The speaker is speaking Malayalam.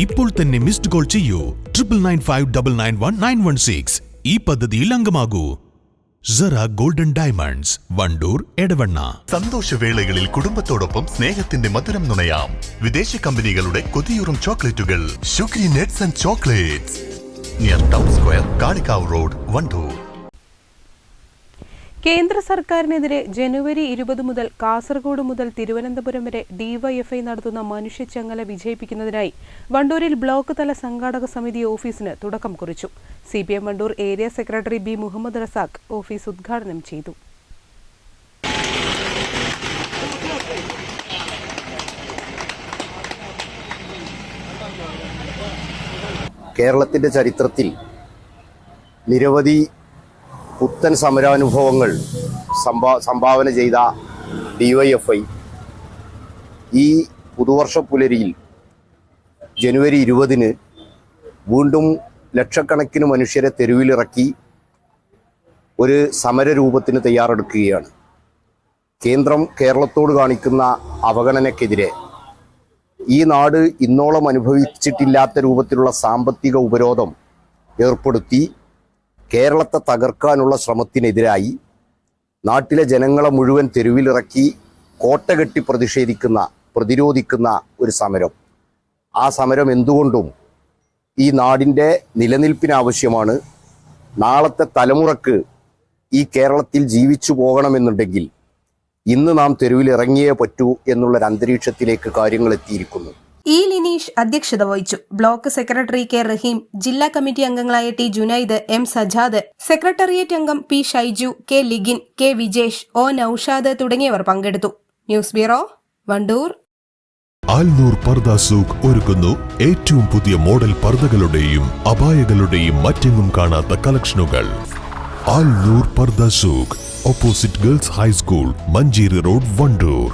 ഇപ്പോൾ തന്നെ മിസ്ഡ് കോൾ ചെയ്യൂ. Triple nine five double nine one nine one six ഈ പദ്ധതിയിൽ അംഗമാകൂ. Sara golden diamonds Wandoor Edavanna. സന്തോഷവേളകളിൽ കുടുംബത്തോടൊപ്പം സ്നേഹത്തിന്റെ മധുരം നുണയാം. വിദേശ കമ്പനികളുടെ കൊതിയൂറും ചോക്ലേറ്റുകൾ. Shugri nets and chocolates. Near town square Kalikavu road Wandoor. കേന്ദ്ര സർക്കാരിനെതിരെ ജനുവരി ഇരുപത് മുതൽ കാസർഗോഡ് മുതൽ തിരുവനന്തപുരം വരെ ഡിവൈഎഫ്ഐ നടത്തുന്ന മനുഷ്യച്ചങ്ങല വിജയിപ്പിക്കുന്നതിനായി വണ്ടൂരിൽ ബ്ലോക്ക് തല സംഘാടക സമിതി ഓഫീസിന് തുടക്കം കുറിച്ചു. C P M Wandoor area secretary B Muhammad Razak office ഉദ്ഘാടനം ചെയ്തു. കേരളത്തിന്റെ ചരിത്രത്തിൽ നിരവധി പുത്തൻ സമരാനുഭവങ്ങൾ സംഭാ സംഭാവന ചെയ്ത ഡിവൈഎഫ്ഐ ഈ പുതുവർഷ പുലരിയിൽ ജനുവരി ഇരുപതിന് വീണ്ടും ലക്ഷക്കണക്കിന് മനുഷ്യരെ തെരുവിലിറക്കി ഒരു സമരരൂപത്തിന് തയ്യാറെടുക്കുകയാണ്. കേന്ദ്രം കേരളത്തോട് കാണിക്കുന്ന അവഗണനയ്ക്കെതിരെ ഈ നാട് ഇന്നോളം അനുഭവിച്ചിട്ടില്ലാത്ത രൂപത്തിലുള്ള സാമ്പത്തിക ഉപരോധം ഏർപ്പെടുത്തി കേരളത്തെ തകർക്കാനുള്ള ശ്രമത്തിനെതിരായി നാട്ടിലെ ജനങ്ങളെ മുഴുവൻ തെരുവിലിറക്കി കോട്ട കെട്ടി പ്രതിഷേധിക്കുന്ന പ്രതിരോധിക്കുന്ന ഒരു സമരം. ആ സമരം എന്തുകൊണ്ടും ഈ നാടിന്റെ നിലനിൽപ്പിനാവശ്യമാണ് നാളത്തെ തലമുറയ്ക്ക് ഈ കേരളത്തിൽ ജീവിച്ചു പോകണമെന്നുണ്ടെങ്കിൽ ഇന്ന് നാം തെരുവിലിറങ്ങിയേ പറ്റൂ എന്നുള്ളൊരു അന്തരീക്ഷത്തിലേക്ക് കാര്യങ്ങൾ എത്തിയിരിക്കുന്നു. ഇ ലിനീഷ് അധ്യക്ഷത വഹിച്ചു. ബ്ലോക്ക് സെക്രട്ടറി കെ റഹീം ജില്ലാ കമ്മിറ്റി അംഗങ്ങളായ T Junaid M Sajad secretariat അംഗം P Shaiju K Ligin K Vijesh O Noushad തുടങ്ങിയവർ പങ്കെടുത്തു. News bureau Wandoor. ആൽനൂർ പർദ സൂഖ് ഒരുക്കുന്നു. ഏറ്റവും പുതിയ മോഡൽ പർദകളുടെയും അപായകളുടെയും മറ്റെങ്ങും കാണാത്ത കളക്ഷനുകൾ. Alnoor Pardha Souq opposite girls high school Manjeri road Wandoor.